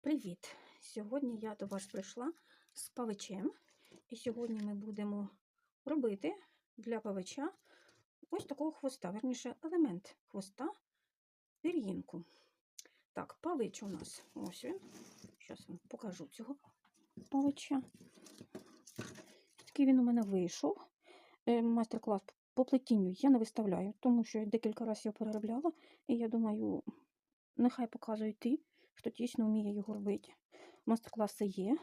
Привіт! Сьогодні я до вас прийшла з павичем, і сьогодні ми будемо робити для павича ось такого хвоста, верніше елемент хвоста пір'їнку. Так, павич у нас ось він. Зараз вам покажу цього павича. Такий він у мене вийшов. Е, Майстер-клас по плетінню я не виставляю, тому що декілька разів його переробляла, і я думаю, нехай показують ті, хто дійсно вміє його робити. Мастер-класи є,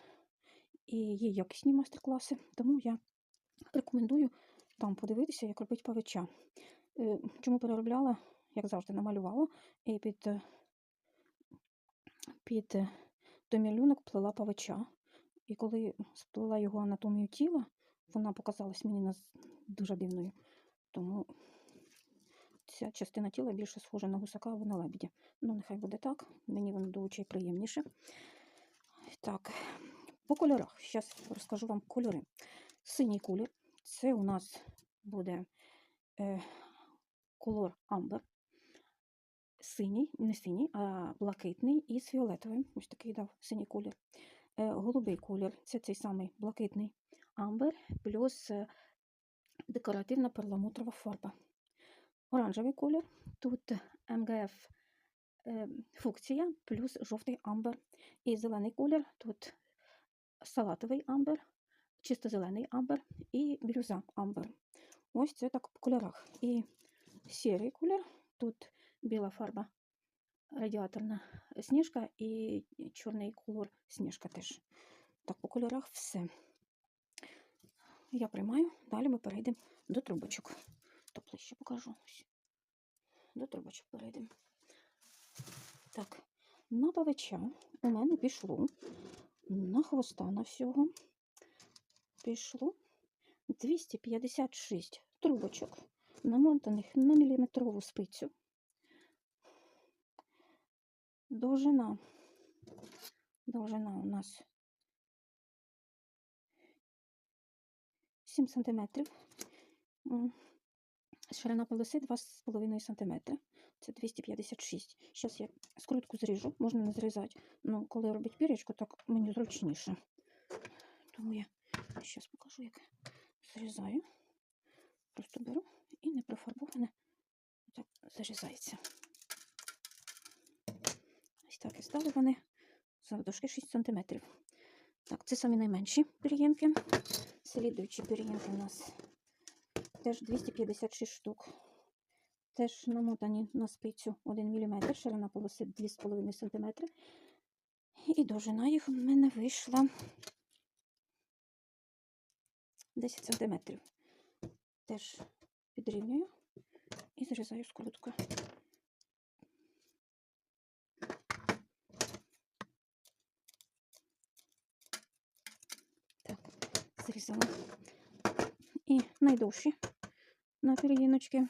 і є якісні майстер-класи, тому я рекомендую там подивитися, як робити павича. Е, Чому переробляла, як завжди, намалювала і під, е, під е, той малюнок плела павича. І коли сплела його анатомію тіла, вона показалась мені дуже дивною. Тому ця частина тіла більше схожа на гусака або на лебедя. Ну, нехай буде так. Мені воно до очей приємніше. Так, по кольорах. Зараз розкажу вам кольори. Синій колір це у нас буде е, колор амбер. Синій, не синій, а блакитний і з фіолетовим. Ось такий дав синій колір. Е, голубий колір це цей самий блакитний амбер, плюс е, декоративна перламутрова фарба. Оранжевий колір. Тут МГФ е, функція плюс жовтий амбер. І зелений колір. Тут салатовий амбер, чисто зелений амбер і бірюза амбер. Ось це так по кольорах. І сірий колір. Тут біла фарба радіаторна сніжка і чорний колор сніжка теж. Так, по кольорах все. Я приймаю, далі ми перейдемо до трубочок. То ближче покажу. До трубочок перейдемо. Так, на павича у мене пішло на хвоста на всього. Пішло 256 трубочок, намотаних на міліметрову спицю. Довжина. Довжина у нас 7 сантиметрів. Ширина полоси 2,5 см. Це 256. Зараз я скрутку зріжу, можна не зрізати. Ну, коли робить пірячку, так мені зручніше. Тому я зараз покажу, як зрізаю. Просто беру і не профарбоване так зарізається. Ось так і стали вони завдовжки 6 см. Так, це самі найменші пір'їнки. Слідуючі пір'їнки у нас теж 256 штук. Теж намотані на спицю 1 мм, ширина полоси 2,5 см. І довжина їх у мене вийшла 10 см. Теж підрівнюю і зрізаю скруткою. Так, зрізала. І найдовші на пір'їночки.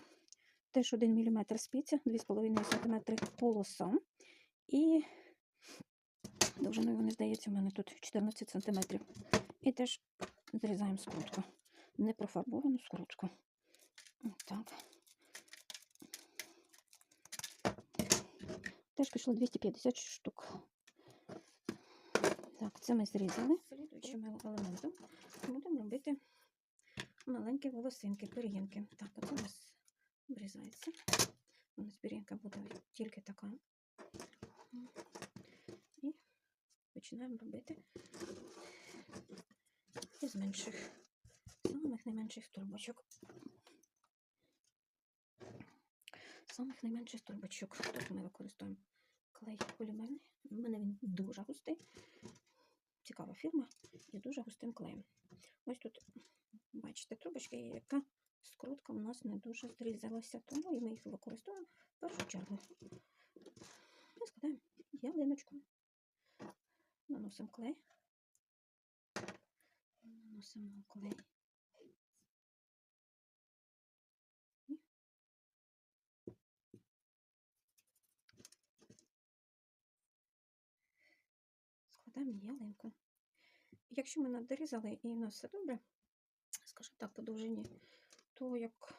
Теж 1 мм спиця, 2,5 см полоса. І довжиною вони, здається, у мене тут 14 см. І теж зрізаємо скрутку. Не профарбовану скрутку. Так. Теж пішло 250 штук. Так, це ми зрізали. Слідуючим елементом будемо робити маленькі волосинки, пир'їнки. Так, оце у нас врізається. У нас пір'їнка буде тільки така. І починаємо робити із менших, самих найменших турбочок. Самих найменших турбочок. Тут ми використовуємо клей полімерний. У мене він дуже густий. Цікава фірма і дуже густим клеєм. Ось тут, бачите, трубочки, яка скрутка у нас не дуже зрізалася, тому і ми їх використовуємо в першу чергу. Ми складаємо ялиночку, наносимо клей, наносимо клей. Складаємо ялинку. Якщо ми надорізали і в нас все добре, скажімо так, по довжині, то як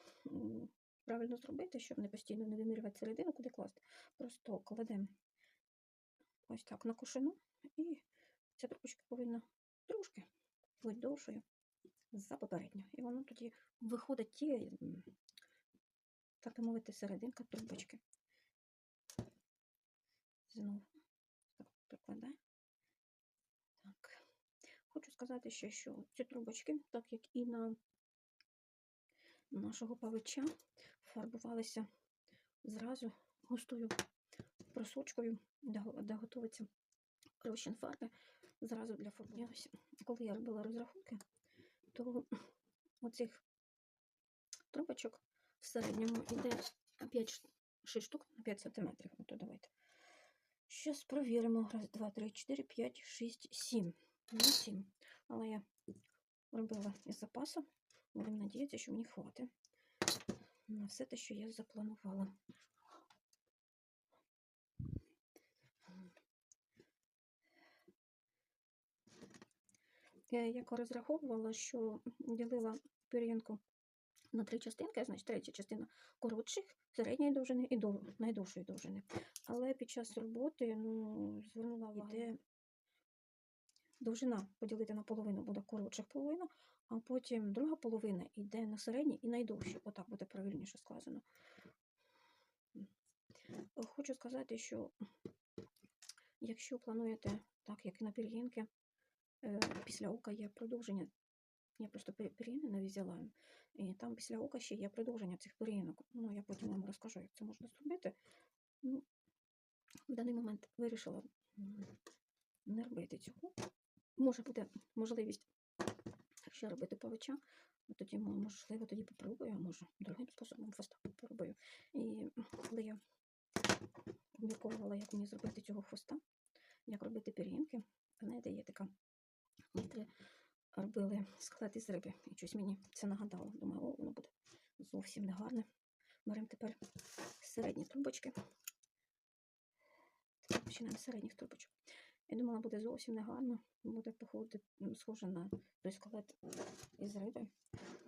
правильно зробити, щоб не постійно не вимірювати середину, куди класти, просто кладемо ось так на кушину І ця трубочка повинна трошки бути довшою за попередню. І воно тоді виходить ті, так би мовити, серединка трубочки. Знову так прикладаю. Так. Хочу сказати ще, що ці трубочки, так як і на нашого павича, фарбувалися зразу густою просочкою, де, го- де готується розчин фарби, зразу для фарбування. Коли я робила розрахунки, то оцих трубочок в середньому йде 5-6 штук на 5 см. То давайте. Щас провіримо. Раз, два, три, чотири, п'ять, шість, сім. Ну. Але я робила із запасу. Будемо надіятися, що мені хватить на все те, що я запланувала. Я як розраховувала, що ділила пір'їнку на три частинки, значить третя частина коротших, середньої довжини і дов... найдовшої довжини. Але під час роботи ну, звернула увагу, іде довжина поділити на половину буде коротших половина, а потім друга половина йде на середній і найдовші. Отак буде правильніше сказано. Хочу сказати, що якщо плануєте, так як і на пір'їнки, е, після ока є продовження. Я просто пір- пір'їни не взяла. І там після ока ще є продовження цих пір'їнок. Ну, я потім вам розкажу, як це можна зробити. Ну, в даний момент вирішила не робити цього. Може буде можливість ще робити павича, ну, тоді, можливо, тоді попробую, а може другим способом хвоста попробую. І коли я обмірковувала, як мені зробити цього хвоста, як робити пір'їнки, знаєте, є така майстри робили склад із риби. І щось мені це нагадало. Думаю, о, воно буде зовсім негарне. Беремо тепер середні трубочки. Починаємо з середніх трубочок. Я думала, буде зовсім негарно, буде походити схоже на той скелет із риби.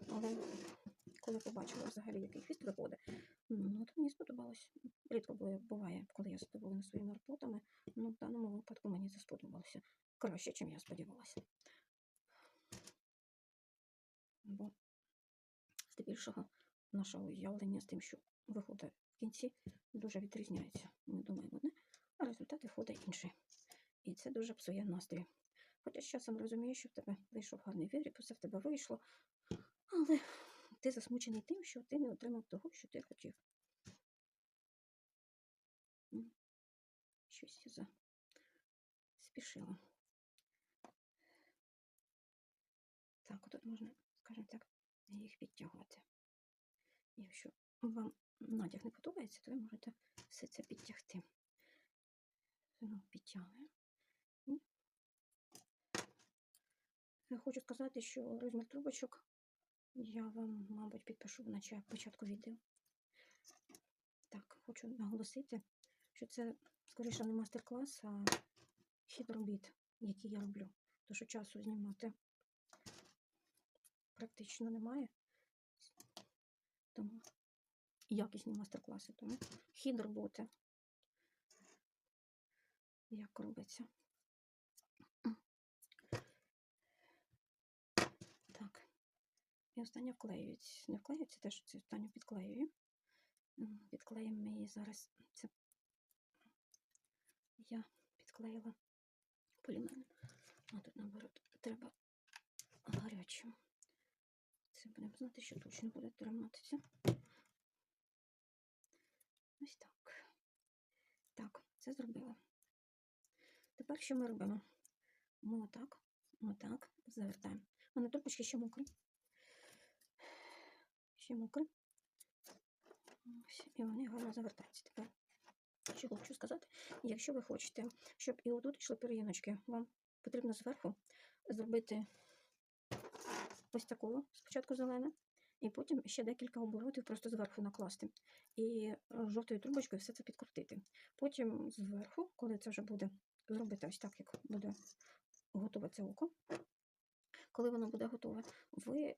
Але коли побачила взагалі, який хвіст виходить, ну то мені сподобалось. Рідко буває, коли я задоволена своїми роботами. Ну, в даному випадку мені це сподобалося краще, ніж я сподівалася. Бо здебільшого наше уявлення з тим, що виходить в кінці, дуже відрізняється. Ми думаємо одне, а результат виходить інший. І це дуже псує настрій. Хоча з часом розумію, що в тебе вийшов гарний відріб, усе в тебе вийшло, але ти засмучений тим, що ти не отримав того, що ти хотів. Щось я за... спішила. Так, отут можна, скажімо так, їх підтягувати. Якщо вам натяг не подобається, то ви можете все це підтягти. Ну, підтягуємо. Хочу сказати, що розмір трубочок я вам, мабуть, підпишу наче- початку відео. Так, хочу наголосити, що це скоріше не мастер-клас, а хід робіт, які я роблю. Тому що часу знімати практично немає. Тому якісні мастер-класи, тому хід роботи. Як робиться. Так. І останнє вклеюють. Не вклеюється теж цю останню підклеюю. Підклеїмо її зараз. Це я підклеїла полімерно. А тут наоборот треба гарячим. Це будемо знати, що точно буде триматися. Ось так. Так, це зробила. Тепер що ми робимо? Ми отак, отак завертаємо. У мене ще мокрі. Ось, і вони гарно завертаються. Тепер, що хочу сказати, якщо ви хочете, щоб і отут йшли пір'їночки, вам потрібно зверху зробити ось такого, спочатку зелене, і потім ще декілька оборотів просто зверху накласти. І е, жовтою трубочкою все це підкрутити. Потім зверху, коли це вже буде зробити ось так, як буде готове це око. Коли воно буде готове, ви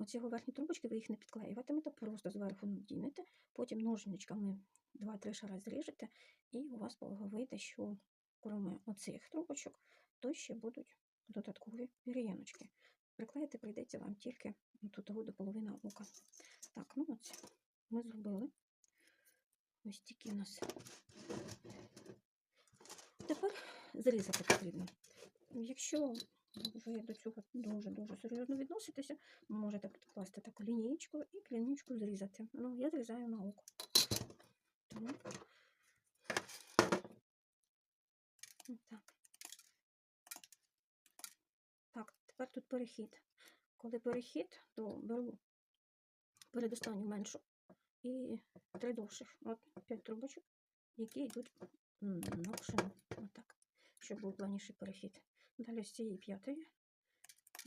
оці його верхні трубочки, ви їх не підклеюватимете, просто зверху надінете, потім ножничками 2-3 шара зріжете, і у вас вийде, що крім оцих трубочок, то ще будуть додаткові пір'яночки. Приклеїти прийдеться вам тільки тут до половини ока. Так, ну ось ми зробили. Ось такі у нас. Тепер зрізати потрібно. Якщо ви до цього дуже-дуже серйозно відноситеся, можете підкласти таку лінієчку і лінієчку зрізати. Ну, я зрізаю на око. Тому так. Так, тепер тут перехід. Коли перехід, то беру передостанню меншу і три довших. От п'ять трубочок, які йдуть на кушину. Отак, щоб був плавніший перехід. Далі з цієї п'ятої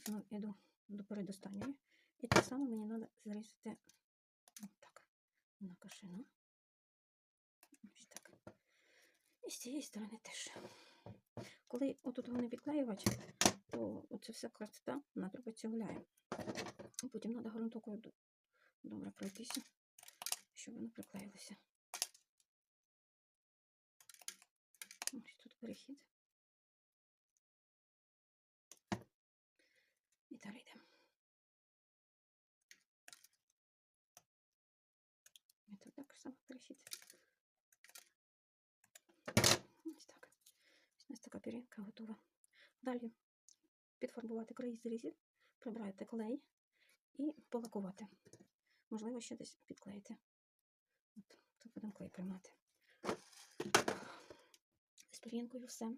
знову йду до передостанньої. І так само мені треба зрізати отак на кашину. Ось так. І з цієї сторони теж. Коли отут вони відклеювати, то оце вся красота на трубці гуляє. Потім треба грунтовкою добре пройтися, щоб воно приклеїлося. Ось тут перехід. І далі йдемо. І тут так. У нас така пірінка готова. Далі підфарбувати краї зрізів, прибрати клей і полакувати. Можливо, ще десь підклеїти. От, тут будемо клей приймати. З пірінкою все.